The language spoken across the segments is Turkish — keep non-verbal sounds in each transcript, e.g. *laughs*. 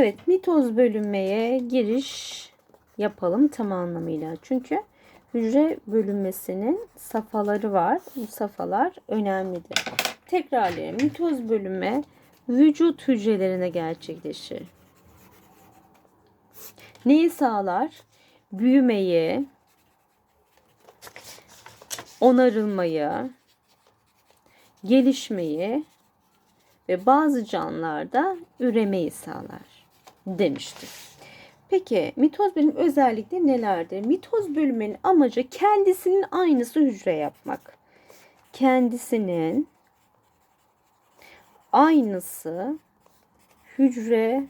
Evet mitoz bölünmeye giriş yapalım tam anlamıyla. Çünkü hücre bölünmesinin safhaları var. Bu safhalar önemlidir. Tekrarlayalım. Mitoz bölünme vücut hücrelerine gerçekleşir. Neyi sağlar? Büyümeyi, onarılmayı, gelişmeyi ve bazı canlılarda üremeyi sağlar demiştir. Peki mitoz bölüm özellikle nelerdir? Mitoz bölümünün amacı kendisinin aynısı hücre yapmak. Kendisinin aynısı hücre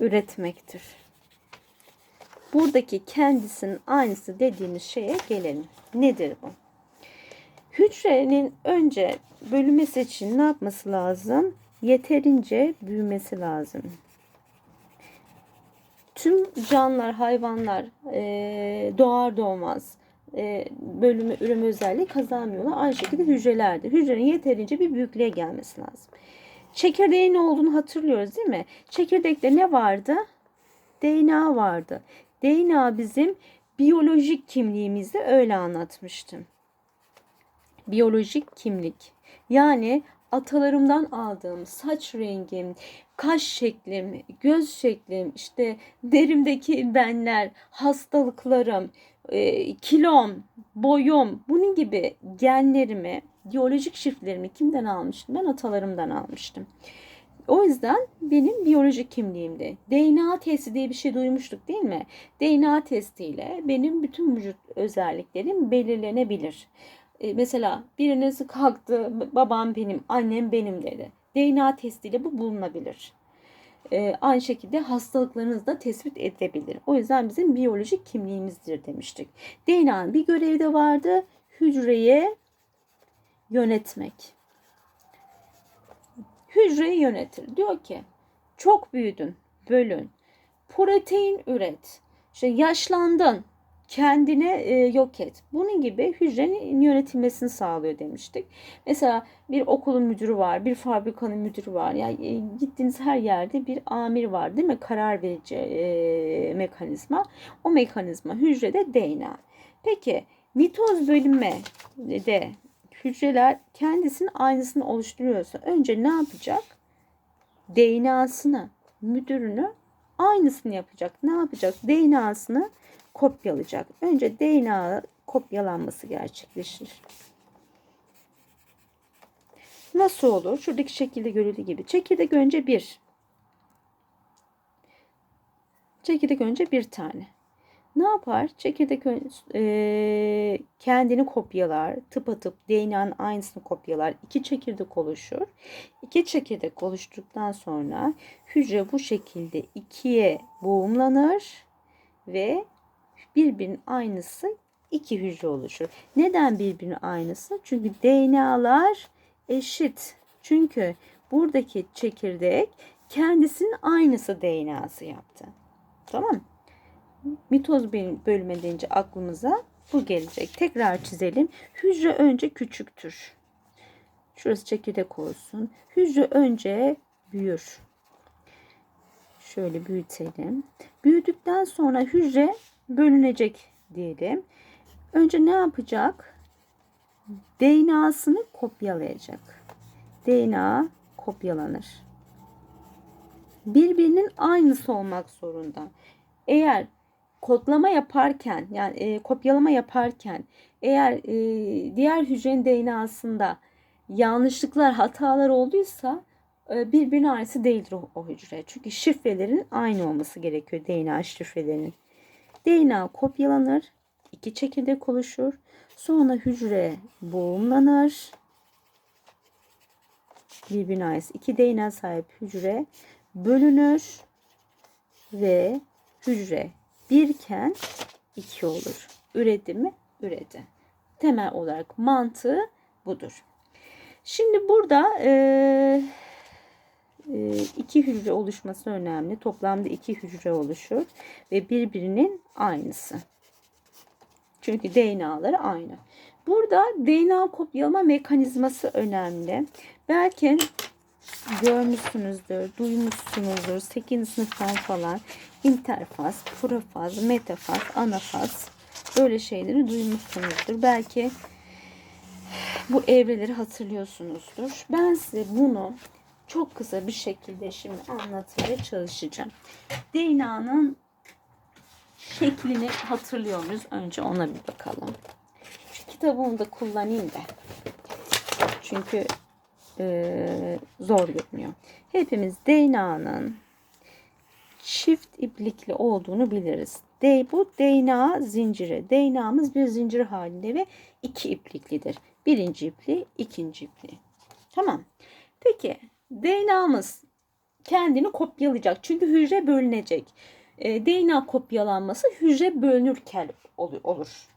üretmektir. Buradaki kendisinin aynısı dediğimiz şeye gelelim. Nedir bu? Hücrenin önce bölünmesi için ne yapması lazım? Yeterince büyümesi lazım. Tüm canlılar, hayvanlar e, doğar doğmaz e, bölümü, üreme özelliği kazanmıyorlar. Aynı şekilde hücrelerdir. Hücrenin yeterince bir büyüklüğe gelmesi lazım. Çekirdeğin ne olduğunu hatırlıyoruz değil mi? Çekirdekte ne vardı? DNA vardı. DNA bizim biyolojik kimliğimizde öyle anlatmıştım. Biyolojik kimlik. Yani atalarımdan aldığım saç rengim, kaş şeklim, göz şeklim, işte derimdeki benler, hastalıklarım, e, kilom, boyum, bunun gibi genlerimi, biyolojik şifrelerimi kimden almıştım? Ben atalarımdan almıştım. O yüzden benim biyolojik kimliğimde DNA testi diye bir şey duymuştuk değil mi? DNA testiyle benim bütün vücut özelliklerim belirlenebilir. E, mesela biriniz kalktı babam benim, annem benim dedi. DNA testiyle bu bulunabilir. E, aynı şekilde hastalıklarınız da tespit edilebilir. O yüzden bizim biyolojik kimliğimizdir demiştik. DNA'nın bir görevi de vardı. Hücreye yönetmek. Hücreyi yönetir. Diyor ki çok büyüdün, bölün. Protein üret. İşte yaşlandın, kendine e, yok et. Bunun gibi hücrenin yönetilmesini sağlıyor demiştik. Mesela bir okulun müdürü var, bir fabrikanın müdürü var. Yani e, gittiğiniz her yerde bir amir var değil mi? Karar verici e, mekanizma. O mekanizma hücrede DNA. Peki mitoz bölünme de hücreler kendisinin aynısını oluşturuyorsa önce ne yapacak? DNA'sını, müdürünü aynısını yapacak. Ne yapacak? DNA'sını kopyalayacak. Önce DNA kopyalanması gerçekleşir. Nasıl olur? Şuradaki şekilde görüldüğü gibi. Çekirdek önce bir. Çekirdek önce bir tane. Ne yapar? Çekirdek e, kendini kopyalar. Tıpatıp DNA'nın aynısını kopyalar. İki çekirdek oluşur. İki çekirdek oluştuktan sonra hücre bu şekilde ikiye boğumlanır ve birbirinin aynısı iki hücre oluşur. Neden birbirinin aynısı? Çünkü DNA'lar eşit. Çünkü buradaki çekirdek kendisinin aynısı DNA'sı yaptı. Tamam Mitoz bölme deyince aklımıza bu gelecek. Tekrar çizelim. Hücre önce küçüktür. Şurası çekirdek olsun. Hücre önce büyür. Şöyle büyütelim. Büyüdükten sonra hücre bölünecek diyelim. Önce ne yapacak? DNA'sını kopyalayacak. DNA kopyalanır. Birbirinin aynısı olmak zorunda. Eğer kodlama yaparken yani e, kopyalama yaparken eğer e, diğer hücrenin DNA'sında yanlışlıklar, hatalar olduysa e, birbirine aynısı değildir o, o hücre. Çünkü şifrelerin aynı olması gerekiyor DNA şifrelerinin. DNA kopyalanır, iki çekirdek oluşur. Sonra hücre boğumlanır. Birbirine ait iki DNA sahip hücre bölünür ve hücre birken iki olur. Üredi mi? Üredi. Temel olarak mantığı budur. Şimdi burada e, e, iki hücre oluşması önemli. Toplamda iki hücre oluşur ve birbirinin aynısı. Çünkü DNA'ları aynı. Burada DNA kopyalama mekanizması önemli. Belki görmüşsünüzdür, duymuşsunuzdur. 8. sınıftan falan interfaz, profaz, metafaz, anafaz böyle şeyleri duymuşsunuzdur. Belki bu evreleri hatırlıyorsunuzdur. Ben size bunu çok kısa bir şekilde şimdi anlatmaya çalışacağım. DNA'nın şeklini hatırlıyor muyuz? Önce ona bir bakalım. Şu kitabımı da kullanayım da. Çünkü e, zor görünüyor. Hepimiz DNA'nın çift iplikli olduğunu biliriz. D, bu DNA zinciri. DNA'mız bir zincir halinde ve iki ipliklidir. Birinci ipli, ikinci ipli. Tamam. Peki DNA'mız kendini kopyalayacak. Çünkü hücre bölünecek. E, DNA kopyalanması hücre bölünürken ol- olur.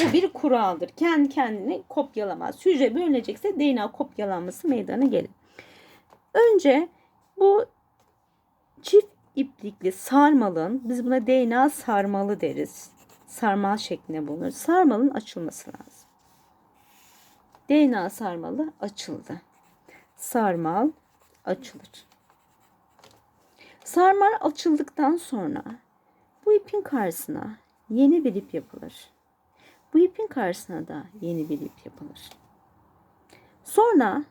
Bu bir kuraldır. Kendi kendini kopyalamaz. Hücre bölünecekse DNA kopyalanması meydana gelir. Önce bu çift iplikli sarmalın, biz buna DNA sarmalı deriz. Sarmal şeklinde bulunur. Sarmalın açılması lazım. DNA sarmalı açıldı. Sarmal açılır. Sarmal açıldıktan sonra bu ipin karşısına yeni bir ip yapılır. Bu ipin karşısına da yeni bir ip yapılır. Sonra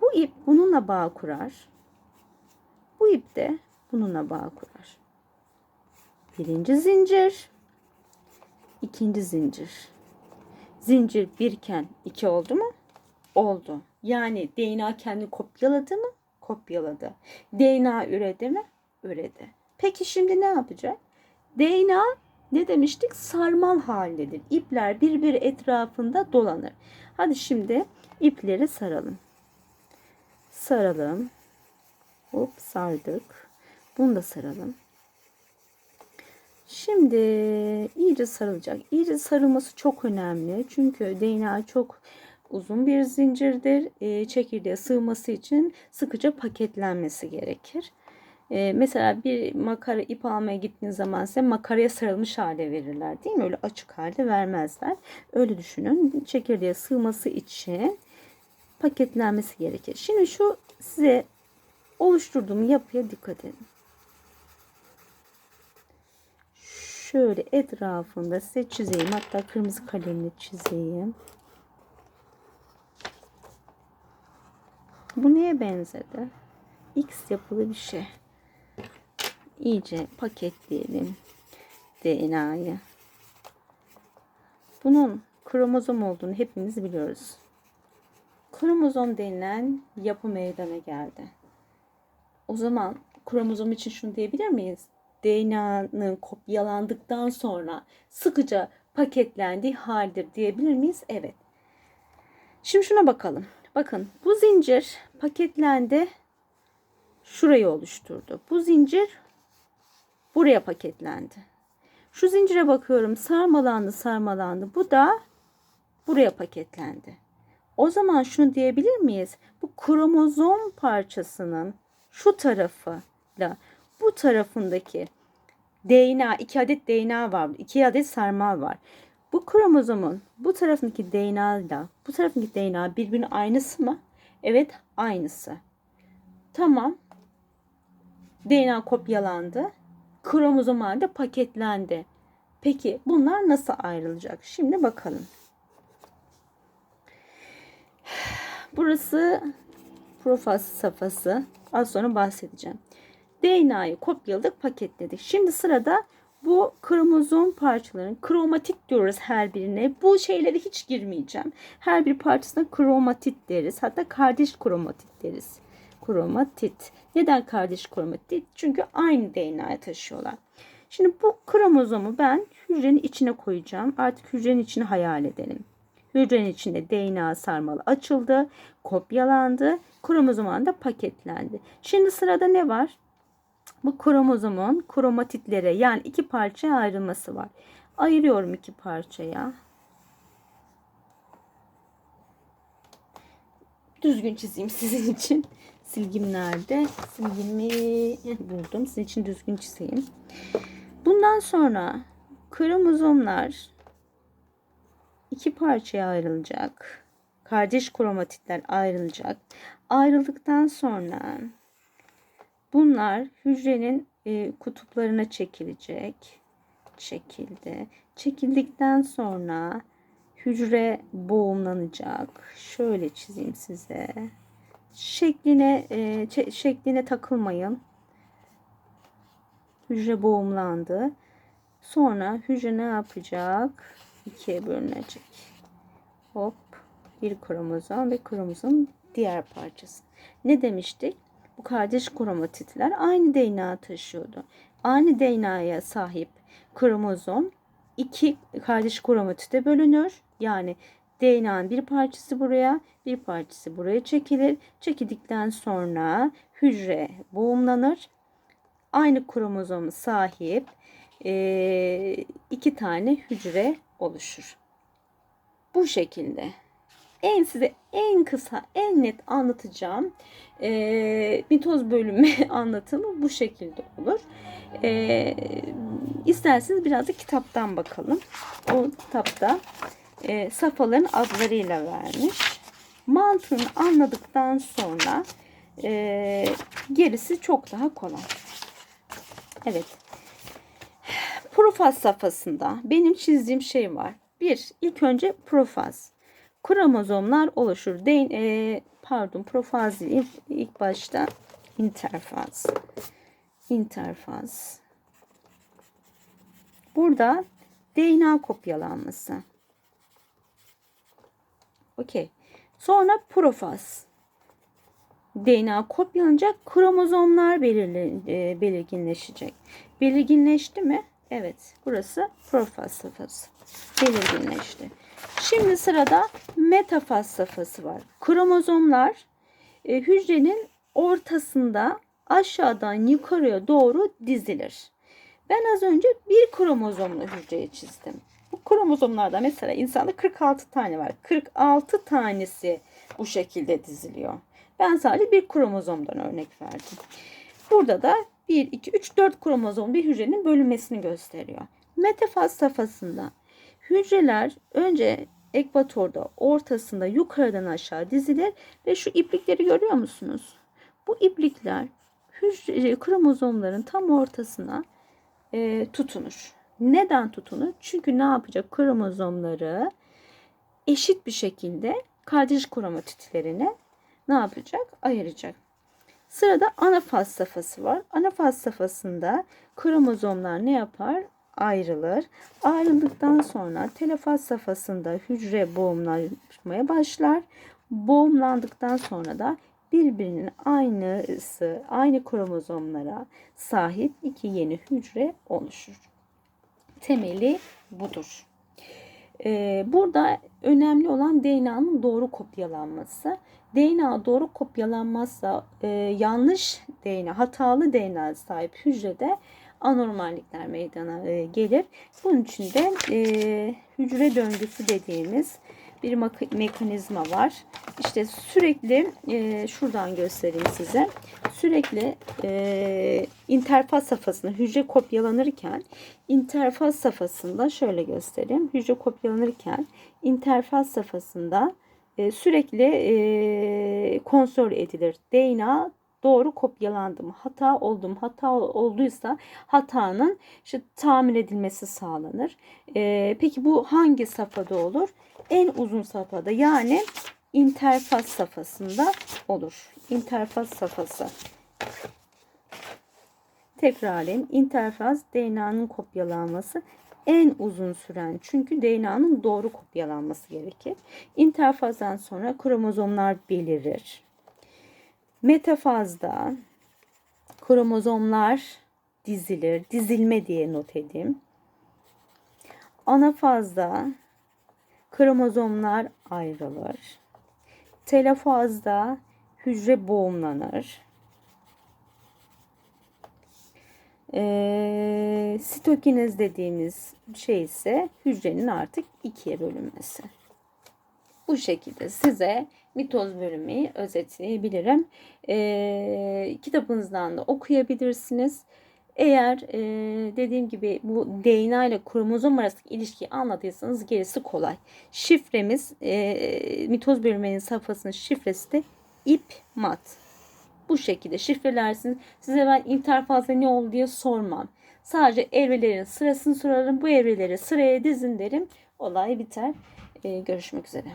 bu ip bununla bağ kurar. Bu ip de bununla bağ kurar. Birinci zincir, ikinci zincir. Zincir birken iki oldu mu? Oldu. Yani DNA kendini kopyaladı mı? Kopyaladı. DNA üredi mi? Üredi. Peki şimdi ne yapacak? DNA ne demiştik? Sarmal halindedir. İpler birbiri etrafında dolanır. Hadi şimdi ipleri saralım. Saralım. Hop sardık. Bunu da saralım. Şimdi iyice sarılacak. İyice sarılması çok önemli. Çünkü DNA çok uzun bir zincirdir. E, çekirdeğe sığması için sıkıca paketlenmesi gerekir. E, mesela bir makara ip almaya gittiğiniz zaman size makaraya sarılmış hale verirler değil mi? Öyle açık halde vermezler. Öyle düşünün. Çekirdeğe sığması için paketlenmesi gerekir. Şimdi şu size oluşturduğum yapıya dikkat edin. Şöyle etrafında size çizeyim. Hatta kırmızı kalemle çizeyim. Bu neye benzedi? X yapılı bir şey. İyice paketleyelim DNA'yı. Bunun kromozom olduğunu hepimiz biliyoruz. Kromozom denilen yapı meydana geldi. O zaman kromozom için şunu diyebilir miyiz? DNA'nın kopyalandıktan sonra sıkıca paketlendiği haldir diyebilir miyiz? Evet. Şimdi şuna bakalım. Bakın bu zincir paketlendi. Şurayı oluşturdu. Bu zincir buraya paketlendi. Şu zincire bakıyorum. Sarmalandı, sarmalandı. Bu da buraya paketlendi. O zaman şunu diyebilir miyiz? Bu kromozom parçasının şu tarafıyla bu tarafındaki DNA, iki adet DNA var. iki adet sarmal var. Bu kromozomun bu tarafındaki DNA ile bu tarafındaki DNA birbirinin aynısı mı? Evet, aynısı. Tamam. DNA kopyalandı. Kromozom halde paketlendi. Peki bunlar nasıl ayrılacak? Şimdi bakalım. Burası profaz safhası. Az sonra bahsedeceğim. DNA'yı kopyaladık, paketledik. Şimdi sırada bu kromozom parçaların kromatit diyoruz her birine. Bu şeylere hiç girmeyeceğim. Her bir parçasına kromatit deriz. Hatta kardeş kromatit deriz. Kromatit. Neden kardeş kromatit? Çünkü aynı DNA'yı taşıyorlar. Şimdi bu kromozomu ben hücrenin içine koyacağım. Artık hücrenin içini hayal edelim. Hücrenin içinde DNA sarmalı açıldı, kopyalandı, kromozom da paketlendi. Şimdi sırada ne var? Bu kromozomun kromatitlere yani iki parçaya ayrılması var. Ayırıyorum iki parçaya. Düzgün çizeyim sizin için. Silgim nerede? Silgimi buldum. Sizin için düzgün çizeyim. Bundan sonra kromozomlar iki parçaya ayrılacak. kardeş kromatitler ayrılacak. Ayrıldıktan sonra bunlar hücrenin e, kutuplarına çekilecek. Çekildi. Çekildikten sonra hücre boğumlanacak. Şöyle çizeyim size. Şekline e, şekline takılmayın. Hücre boğumlandı. Sonra hücre ne yapacak? İkiye bölünecek. Hop. Bir kromozom ve kromozom diğer parçası. Ne demiştik? Bu kardeş kromatitler aynı DNA taşıyordu. Aynı DNA'ya sahip kromozom iki kardeş kromatite bölünür. Yani DNA'nın bir parçası buraya, bir parçası buraya çekilir. Çekildikten sonra hücre boğumlanır. Aynı kromozomu sahip eee, iki tane hücre oluşur. Bu şekilde. En size en kısa, en net anlatacağım eee mitoz bölümü *laughs* anlatımı bu şekilde olur. Eee isterseniz biraz da kitaptan bakalım. O kitapta eee safhaların adlarıyla vermiş. Mantığını anladıktan sonra eee, gerisi çok daha kolay. Evet. Profaz safhasında benim çizdiğim şey var. Bir, ilk önce profaz. Kromozomlar oluşur. De, e, pardon, profaz değil. İlk, ilk başta interfaz. Interfaz. Burada DNA kopyalanması. Okey. Sonra profaz. DNA kopyalanacak, kromozomlar belirli, e, belirginleşecek. Belirginleşti mi? Evet. Burası profaz safhası. Belirginleşti. Şimdi sırada metafaz safhası var. Kromozomlar e, hücrenin ortasında aşağıdan yukarıya doğru dizilir. Ben az önce bir kromozomlu hücreyi çizdim. Bu kromozomlarda mesela insanda 46 tane var. 46 tanesi bu şekilde diziliyor. Ben sadece bir kromozomdan örnek verdim. Burada da 1, 2, 3, 4 kromozom bir hücrenin bölünmesini gösteriyor. Metafaz safhasında hücreler önce ekvatorda ortasında yukarıdan aşağı dizilir ve şu iplikleri görüyor musunuz? Bu iplikler hücre, kromozomların tam ortasına e, tutunur. Neden tutunur? Çünkü ne yapacak? Kromozomları eşit bir şekilde kardeş kromatitlerine ne yapacak? Ayıracak. Sırada anafaz safhası var. Anafaz safhasında kromozomlar ne yapar? Ayrılır. Ayrıldıktan sonra telefaz safhasında hücre boğumlanmaya başlar. Boğumlandıktan sonra da birbirinin aynısı, aynı kromozomlara sahip iki yeni hücre oluşur. Temeli budur. Ee, burada önemli olan DNA'nın doğru kopyalanması. DNA doğru kopyalanmazsa e, yanlış DNA, hatalı DNA sahip hücrede anormallikler meydana e, gelir. Bunun için de e, hücre döngüsü dediğimiz bir mekanizma var. İşte sürekli e, şuradan göstereyim size. Sürekli e, interfaz safhasında hücre kopyalanırken interfaz safhasında şöyle göstereyim. Hücre kopyalanırken interfaz safhasında e, sürekli e, kontrol edilir. DNA doğru kopyalandı mı? Hata oldu mu? Hata olduysa hatanın işte tamir edilmesi sağlanır. E, peki bu hangi safhada olur? En uzun safhada yani interfaz safhasında olur. İnterfaz safhası. Tekrarlayayım. İnterfaz DNA'nın kopyalanması en uzun süren çünkü DNA'nın doğru kopyalanması gerekir. İnterfazdan sonra kromozomlar belirir. Metafazda kromozomlar dizilir. Dizilme diye not edeyim. Anafazda kromozomlar ayrılır. Telofazda hücre boğumlanır. E, sitokinez dediğimiz şey ise hücrenin artık ikiye bölünmesi. Bu şekilde size mitoz bölümü özetleyebilirim. E, kitabınızdan da okuyabilirsiniz. Eğer e, dediğim gibi bu DNA ile kromozom arasındaki ilişkiyi anlatıyorsanız gerisi kolay. Şifremiz e, mitoz bölünmenin safhasının şifresi de ip mat. Bu şekilde şifrelersiniz. Size ben interfazda ne oldu diye sormam. Sadece evrelerin sırasını sorarım. Bu evreleri sıraya dizin derim. Olay biter. E, görüşmek üzere.